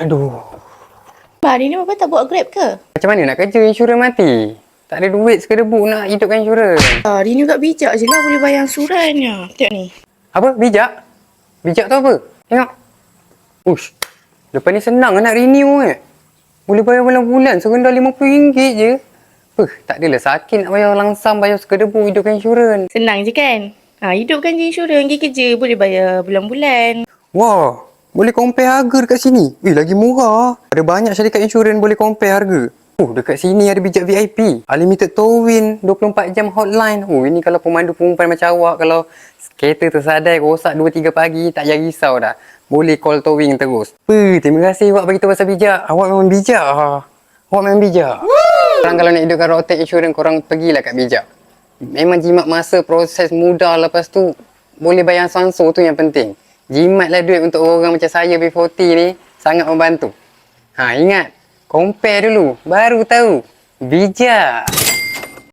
Aduh. Bah, hari ni Bapa tak buat Grab ke? Macam mana nak kerja insurans mati? Tak ada duit sekedebuk nak hidupkan insurans. Ah, hari ni kat bijak je lah boleh bayar ansurannya. Tengok ni. Apa? Bijak? Bijak tu apa? Tengok. Ush. Lepas ni senang nak renew eh. Boleh bayar bulan-bulan serendah RM50 je. Puh, tak adalah sakit nak bayar langsam bayar sekedebuk hidupkan insurans. Senang je kan? Ha, hidupkan je insurans, pergi kerja boleh bayar bulan-bulan. Wah, boleh compare harga dekat sini. Eh, lagi murah. Ada banyak syarikat insurans boleh compare harga. Oh, dekat sini ada bijak VIP. Unlimited towing, 24 jam hotline. Oh, ini kalau pemandu perempuan macam awak, kalau kereta tersadai rosak 2-3 pagi, tak payah risau dah. Boleh call towing terus. Puh, terima kasih awak beritahu pasal bijak. Awak memang bijak. Ha. Awak memang bijak. Korang kalau nak hidupkan rotek insurans, korang pergilah kat bijak. Memang jimat masa, proses mudah. Lepas tu, boleh bayar sanso tu yang penting. Jimatlah duit untuk orang macam saya B40 ni sangat membantu. Ha, ingat. Compare dulu. Baru tahu. Bijak.